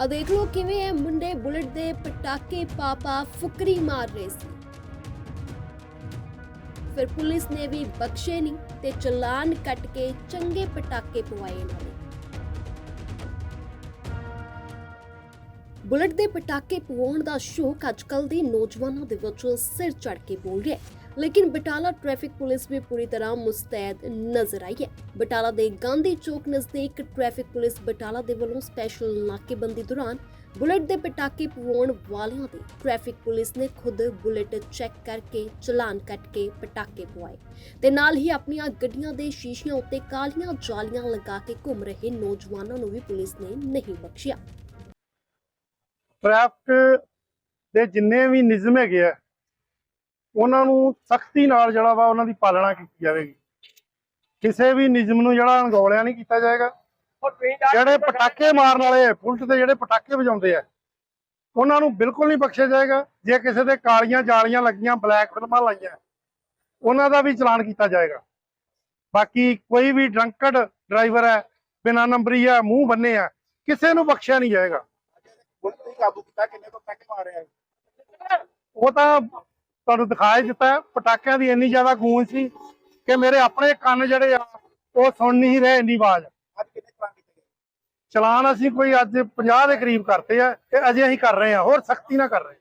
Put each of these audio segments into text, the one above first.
ਆ ਦੇਖ ਲਓ ਕਿਵੇਂ ਇਹ ਮੁੰਡੇ ਬੁਲਟ ਦੇ ਪਟਾਕੇ ਪਾਪਾ ਫੁਕਰੀ ਮਾਰ ਰਹੇ ਸੀ। ਫਿਰ ਪੁਲਿਸ ਨੇ ਵੀ ਬਖਸ਼ੇ ਨਹੀਂ ਤੇ ਚਲਾਨ ਕੱਟ ਕੇ ਚੰਗੇ ਪਟਾਕੇ ਪਵਾਏ ਇਹਨਾਂ ਬੁਲਟ ਦੇ ਪਟਾਕੇ ਪਵਾਉਣ ਦਾ ਸ਼ੌਕ ਅੱਜਕੱਲ ਦੇ ਨੌਜਵਾਨਾਂ ਦੇ ਵਿੱਚ ਸਿਰ ਚੜ ਕੇ ਬੋਲ ਰਿਹਾ ਹੈ। ਲੇਕਿਨ ਬਟਾਲਾ ਟ੍ਰੈਫਿਕ ਪੁਲਿਸ ਵੀ ਪੂਰੀ ਤਰ੍ਹਾਂ ਮੁਸਤੈਦ ਨਜ਼ਰ ਆਈ ਹੈ। ਬਟਾਲਾ ਦੇ ਗਾਂਧੀ ਚੌਕ ਨਜ਼ਦੀਕ ਟ੍ਰੈਫਿਕ ਪੁਲਿਸ ਬਟਾਲਾ ਦੇ ਵੱਲੋਂ ਸਪੈਸ਼ਲ ਨਾਕੇਬੰਦੀ ਦੌਰਾਨ ਬੁਲਟ ਦੇ ਪਟਾਕੇ ਪਵਾਉਣ ਵਾਲਿਆਂ ਦੇ ਟ੍ਰੈਫਿਕ ਪੁਲਿਸ ਨੇ ਖੁਦ ਬੁਲਟ ਚੈੱਕ ਕਰਕੇ ਚਲਾਨ ਕੱਟ ਕੇ ਪਟਾਕੇ ਪਵਾਏ। ਤੇ ਨਾਲ ਹੀ ਆਪਣੀਆਂ ਗੱਡੀਆਂ ਦੇ ਸ਼ੀਸ਼ਿਆਂ ਉੱਤੇ ਕਾਲੀਆਂ ਜਾਲੀਆਂ ਲਗਾ ਕੇ ਘੁੰਮ ਰਹੇ ਨੌਜਵਾਨਾਂ ਨੂੰ ਵੀ ਪੁਲਿਸ ਨੇ ਨਹੀਂ ਬਖਸ਼ਿਆ। ਟ੍ਰੈਫਿਕ ਦੇ ਜਿੰਨੇ ਵੀ ਨਿਯਮ ਹੈਗੇ ਆ ਉਹਨਾਂ ਨੂੰ ਸਖਤੀ ਨਾਲ ਜਿਹੜਾ ਵਾ ਉਹਨਾਂ ਦੀ ਪਾਲਣਾ ਕੀਤੀ ਜਾਵੇਗੀ। ਕਿਸੇ ਵੀ ਨਿਯਮ ਨੂੰ ਜਿਹੜਾ ਅਣਗੌਲਿਆ ਨਹੀਂ ਕੀਤਾ ਜਾਏਗਾ। ਜਿਹੜੇ ਪਟਾਕੇ ਮਾਰਨ ਵਾਲੇ ਆ, ਪੁਲਿਸ ਦੇ ਜਿਹੜੇ ਪਟਾਕੇ ਵਜਾਉਂਦੇ ਆ ਉਹਨਾਂ ਨੂੰ ਬਿਲਕੁਲ ਨਹੀਂ ਬਖਸ਼ਿਆ ਜਾਏਗਾ। ਜੇ ਕਿਸੇ ਦੇ ਕਾਲੀਆਂ ਜਾਲੀਆਂ ਲੱਗੀਆਂ ਬਲੈਕ ਫਿਲਮਾਂ ਲਾਈਆਂ ਉਹਨਾਂ ਦਾ ਵੀ ਚਲਾਨ ਕੀਤਾ ਜਾਏਗਾ। ਬਾਕੀ ਕੋਈ ਵੀ ਡਰੰਕਡ ਡਰਾਈਵਰ ਹੈ ਬਿਨਾਂ ਨੰਬਰੀ ਆ ਮੂੰਹ ਬੰਨੇ ਆ ਕਿਸੇ ਨੂੰ ਬਖਸ਼ਿਆ ਨਹੀਂ ਜਾਏਗਾ। ਕਾਬੂ ਕੀਤਾ ਕਿੰਨੇ ਉਹ ਤਾਂ ਤੁਹਾਨੂੰ ਦਿਖਾਈ ਦਿੱਤਾ ਪਟਾਕਿਆਂ ਦੀ ਇੰਨੀ ਜ਼ਿਆਦਾ ਗੂੰਜ ਸੀ ਕਿ ਮੇਰੇ ਆਪਣੇ ਕੰਨ ਜਿਹੜੇ ਆ ਉਹ ਸੁਣ ਨਹੀਂ ਰਹੇ ਇੰਨੀ ਆਵਾਜ਼। ਅੱਜ ਕਿੰਨੇ ਚਲਾਨ ਕੀਤੇ ਗਏ? ਚਲਾਨ ਅਸੀਂ ਕੋਈ ਅੱਜ 50 ਦੇ ਕਰੀਬ ਕਰਤੇ ਆ ਤੇ ਅਜੇ ਅਸੀਂ ਕਰ ਰਹੇ ਆ ਹੋਰ ਸਖਤੀ ਨਾਲ ਕਰ ਰਹੇ।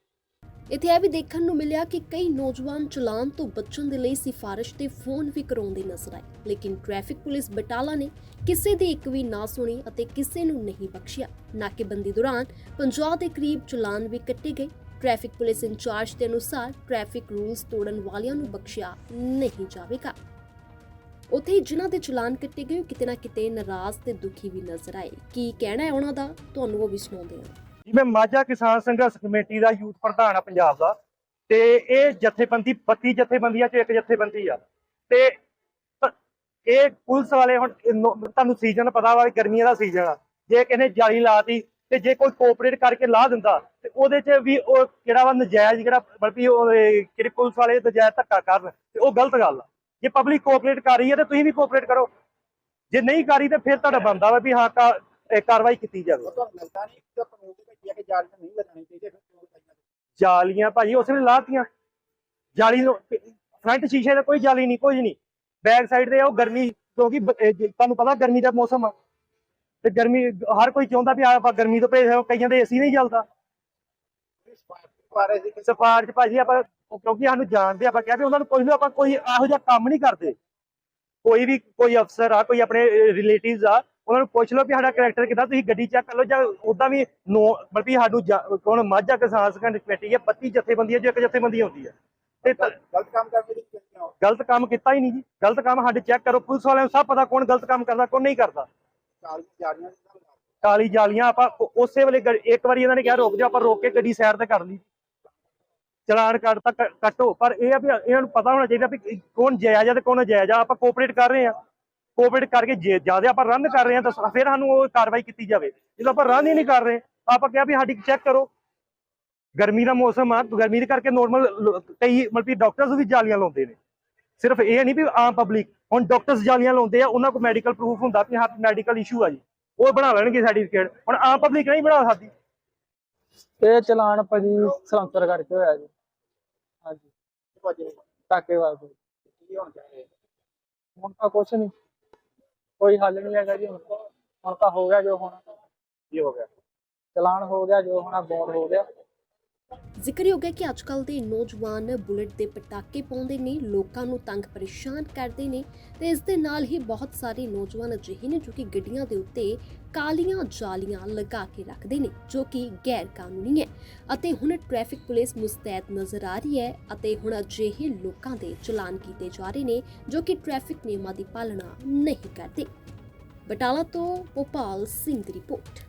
ਇੱਥੇ ਇਹ ਵੀ ਦੇਖਣ ਨੂੰ ਮਿਲਿਆ ਕਿ ਕਈ ਨੌਜਵਾਨ ਚਲਾਨ ਤੋਂ ਬਚਣ ਦੇ ਲਈ ਸਿਫਾਰਿਸ਼ ਤੇ ਫੋਨ ਵੀ ਕਰਾਉਂਦੇ ਨਜ਼ਰ ਆਏ। ਲੇਕਿਨ ਟ੍ਰੈਫਿਕ ਪੁਲਿਸ ਬਟਾਲਾ ਨੇ ਕਿਸੇ ਦੀ ਇੱਕ ਵੀ ਨਾ ਸੁਣੀ ਅਤੇ ਕਿਸੇ ਨੂੰ ਨਹੀਂ ਬਖਸ਼ਿਆ। ਨਾਕੇਬੰਦੀ ਦੌਰਾਨ 50 ਦੇ ਕਰੀਬ ਚਲਾਨ ਵੀ ਕੱਟੇ ਗਏ। ਟ੍ਰੈਫਿਕ ਪੁਲਿਸ ਇੰਚਾਰਜ ਦੇ ਅਨੁਸਾਰ ਟ੍ਰੈਫਿਕ ਰੂਲਸ ਤੋੜਨ ਵਾਲਿਆਂ ਨੂੰ ਬਖਸ਼ਿਆ ਨਹੀਂ ਜਾਵੇਗਾ। ਉੱਥੇ ਹੀ ਜਿਨ੍ਹਾਂ ਦੇ ਚਲਾਨ ਕੱਟੇ ਗਏ, ਉਹ ਕਿਤੇ ਨਾ ਕਿਤੇ ਨਾਰਾਜ਼ ਤੇ ਦੁਖੀ ਵੀ ਨਜ਼ਰ ਆਏ। ਕੀ ਕਹਿਣਾ ਹੈ ਉਹਨਾਂ ਦਾ? ਤੁਹਾਨੂੰ ਉਹ ਵੀ ਸੁਣਾਉਂਦੇ ਹਾਂ। ਜਿਵੇਂ ਮਾਝਾ ਕਿਸਾਨ ਸੰਘਰਸ਼ ਕਮੇਟੀ ਦਾ ਯੂਥ ਪ੍ਰਧਾਨ ਆ ਪੰਜਾਬ ਦਾ, ਤੇ ਇਹ ਜਥੇਬੰਦੀ 32 ਜਥੇਬੰਦੀਆਂ ਚ ਇੱਕ ਜਥੇਬੰਦੀ ਆ। ਤੇ ਇਹ ਪੁਲਿਸ ਵਾਲੇ ਹੁਣ ਤੁਹਾਨੂੰ ਸੀਜ਼ਨ ਪਤਾ ਵਾ ਗਰਮੀਆਂ ਦਾ ਸੀਜ਼ਨ ਆ। ਜੇ ਕਿਸੇ ਨੇ ਜਾਲੀ ਲਾਤੀ ਤੇ ਜੇ ਕੋਈ ਕੋਆਪਰੇਟ ਕਰਕੇ ਲਾ ਦਿੰਦਾ, ਤੇ ਉਹਦੇ 'ਚ ਵੀ ਉਹ ਕਿਹੜਾ ਵਾ ਨਜਾਇਜ਼ ਜਿਹੜਾ ਬਲਕਿ ਉਹ ਕਿਹੜੇ ਪੁਲਿਸ ਵਾਲੇ ਨਜਾਇਜ਼ ਧੱਕਾ ਕਰਨ, ਤੇ ਉਹ ਗਲਤ ਗੱਲ ਆ। ਜੇ ਪਬਲਿਕ ਕੋਆਪਰੇਟ ਕਰ ਰਹੀ ਹੈ ਤੇ ਤੁਸੀਂ ਵੀ ਕੋਆਪਰੇਟ ਕਰੋ। ਜੇ ਨਹੀਂ ਕਰੀ ਤੇ ਫਿਰ ਤੁਹਾਡਾ ਬੰਦਾ ਵਾ ਵੀ ਹਾਂ ਕਾ- ਇਹ ਕਾਰਵਾਈ ਕੀਤੀ ਜਾਵੇ। ਉਹ ਤੁਹਾਨੂੰ ਲੱਗਦਾ ਨਹੀਂ ਕਿ ਕਾਨੂੰਨ ਦੇ ਵਿੱਚ ਇਹ ਕਿ ਜਾਲੀਆਂ ਭਾਜੀ ਉਸ ਵੇਲੇ ਲਾਤੀਆਂ। ਜਾਲੀ ਫਰੰਟ ਸ਼ੀਸ਼ੇ ਤੇ ਕੋਈ ਜਾਲੀ ਨਹੀਂ ਕੁਝ ਨਹੀਂ। ਬੈਕ ਸਾਈਡ ਤੇ ਉਹ ਗਰਮੀ ਕਿਉਂਕਿ ਤੁਹਾਨੂੰ ਪਤਾ ਗਰਮੀ ਦਾ ਮੌਸਮ ਆ। ਤੇ ਗਰਮੀ ਹਰ ਕੋਈ ਚਾਹੁੰਦਾ ਵੀ ਆਪਾਂ ਗਰਮੀ ਤੋਂ ਭੇਜ ਕਈਆਂ ਦੇ ਏਸੀ ਨਹੀਂ ਚੱਲਦਾ। ਪਾ ਰਹੇ ਸੀ ਕਿ ਸਫਾਰ ਚ ਭਾਜੀ ਆਪਾਂ ਕਿਉਂਕਿ ਸਾਨੂੰ ਜਾਣਦੇ ਆਪਾਂ ਕਿਹਾ ਵੀ ਉਹਨਾਂ ਨੂੰ ਕੋਈ ਨਾ ਆਪਾਂ ਕੋਈ ਇਹੋ ਜਿਹਾ ਕੰਮ ਨਹੀਂ ਕਰਦੇ। ਕੋਈ ਵੀ ਕੋਈ ਅਫਸਰ ਆ ਕੋਈ ਆਪਣੇ ਰਿਲੇਟਿਵਸ ਆ ਉਹਨਾਂ ਨੂੰ ਪੁੱਛ ਲਓ ਵੀ ਸਾਡਾ ਕੈਰੈਕਟਰ ਕਿਦਾਂ ਤੁਸੀਂ ਗੱਡੀ ਚੈੱਕ ਕਰ ਲਓ ਜਾਂ ਉਦਾਂ ਵੀ ਨੋ ਬਲਕਿ ਸਾਨੂੰ ਕੌਣ ਮਾਝਾ ਕਿਸਾਨ ਸੰਘਰਸ਼ ਕਮੇਟੀ ਹੈ 32 ਜਥੇਬੰਦੀਆਂ ਜੋ ਇੱਕ ਜਥੇਬੰਦੀ ਹੁੰਦੀ ਹੈ। ਤੇ ਗਲਤ ਕੰਮ ਕਰਨ ਦੀ ਕਿਉਂ ਗਲਤ ਕੰਮ ਕੀਤਾ ਹੀ ਨਹੀਂ ਜੀ। ਗਲਤ ਕੰਮ ਸਾਡੇ ਚੈੱਕ ਕਰੋ ਪੁਲਿਸ ਵਾਲਿਆਂ ਨੂੰ ਸਭ ਪਤਾ ਕੌਣ ਗਲਤ ਕੰਮ ਕਰਦਾ ਕੌਣ ਨਹੀਂ ਕਰਦਾ। ਕਾਲੀ ਜਾਲੀਆਂ ਆਪਾਂ ਉਸੇ ਵੇਲੇ ਇੱਕ ਵਾਰੀ ਇਹਨਾਂ ਨੇ ਕਿਹਾ ਰੁਕ ਜਾ ਆਪਾਂ ਰੋਕ ਕੇ ਗੱਡੀ ਸਾਈਡ ਤੇ ਕਰ ਲਈ। ਚਲਾਨ ਕੱਟਤਾ ਕ- ਕੱਟੋ ਪਰ ਇਹ ਆ ਵੀ ਇਹਨਾਂ ਨੂੰ ਪਤਾ ਹੋਣਾ ਚਾਹੀਦਾ ਵੀ ਕੌਣ ਜਾਇਜ਼ ਆ ਤੇ ਕੌਣ ਜਾਇਜ਼ ਆ ਆਪਾਂ ਕੋਆਪਰੇਟ ਕਰ ਰਹੇ ਆ। ਕੋਆਪਰੇਟ ਕਰਕੇ ਜੇ ਜ਼ਿਆਦਾ ਆਪਾਂ ਰਨ ਕਰ ਰਹੇ ਆ ਤਾਂ ਫਿਰ ਸਾਨੂੰ ਉਹ ਕਾਰਵਾਈ ਕੀਤੀ ਜਾਵੇ। ਜਦੋਂ ਆਪਾਂ ਰਨ ਹੀ ਨਹੀਂ ਕਰ ਰਹੇ ਆਪਾਂ ਕਿਹਾ ਵੀ ਸਾਡੀ ਚੈੱਕ ਕਰੋ। ਗਰਮੀ ਦਾ ਮੌਸਮ ਆ ਗਰਮੀ ਦੇ ਕਰਕੇ ਨੋਰਮਲ ਕਈ ਮਤਲਬ ਕਿ ਡਾਕਟਰਸ ਵੀ ਜਾਲੀਆਂ ਲਾਉਂਦੇ ਨੇ। ਸਿਰਫ ਇਹ ਨਹੀਂ ਵੀ ਆਮ ਪਬਲਿਕ ਹੁਣ ਡਾਕਟਰਸ ਜਾਲੀਆਂ ਲਾਉਂਦੇ ਆ ਉਹਨਾਂ ਕੋਲ ਮੈਡੀਕਲ ਪ੍ਰੂਫ ਹੁੰਦਾ ਕਿ ਹਾਂ ਮੈਡੀਕਲ ਇਸ਼ੂ ਆ ਜੀ। ਉਹ ਬਣਾ ਲੈਣਗੇ ਸਰਟੀਫਿਕੇਟ ਹੁਣ ਆਮ ਪਬਲਿਕ ਨਹੀਂ ਬਣਾ ਸਕਦੀ। ਇਹ ਚਲਾਨ ਭਾਜੀ ਸਲੰਸਰ ਕਰਕੇ ਹੋਇਆ ਜੀ। ਹਾਂਜੀ। ਟਾਕੇ ਵਾਸਤੇ ਹੁਣ ਤਾਂ ਕੁਛ ਨਹੀਂ। ਕੋਈ ਹੱਲ ਨਹੀਂ ਹੈਗਾ ਜੀ ਹੁਣ ਹੁਣ ਤਾਂ ਹੋ ਗਿਆ ਜੋ ਹੋਣਾ। ਕੀ ਹੋ ਗਿਆ? ਚਲਾਨ ਹੋ ਗਿਆ ਜੋ ਹੋਣਾ ਬੌਂਡ ਹੋ ਗਿਆ। ਜ਼ਿਕਰਯੋਗ ਹੈ ਗਿਆ ਕਿ ਅੱਜਕੱਲ ਦੇ ਨੌਜਵਾਨ ਬੁਲਟ ਦੇ ਪਟਾਕੇ ਪਾਉਂਦੇ ਨੇ, ਲੋਕਾਂ ਨੂੰ ਤੰਗ ਪਰੇਸ਼ਾਨ ਕਰਦੇ ਨੇ ਤੇ ਇਸ ਦੇ ਨਾਲ ਹੀ ਬਹੁਤ ਸਾਰੇ ਨੌਜਵਾਨ ਅਜਿਹੇ ਨੇ ਜੋ ਕਿ ਗੱਡੀਆਂ ਦੇ ਉੱਤੇ ਕਾਲੀਆਂ ਜਾਲੀਆਂ ਲਗਾ ਕੇ ਰੱਖਦੇ ਨੇ, ਜੋ ਕਿ ਗੈਰ ਕਾਨੂੰਨੀ ਹੈ। ਅਤੇ ਹੁਣ ਟ੍ਰੈਫਿਕ ਪੁਲਿਸ ਮੁਸਤੈਦ ਨਜ਼ਰ ਆ ਰਹੀ ਹੈ ਅਤੇ ਹੁਣ ਅਜਿਹੇ ਲੋਕਾਂ ਦੇ ਚਲਾਨ ਕੀਤੇ ਜਾ ਰਹੇ ਨੇ, ਜੋ ਕਿ ਟ੍ਰੈਫਿਕ ਨਿਯਮਾਂ ਦੀ ਪਾਲਣਾ ਨਹੀਂ ਕਰਦੇ। ਬਟਾਲਾ ਤੋਂ ਭੋਪਾਲ ਸਿੰਘ ਦੀ ਰਿਪੋਰਟ।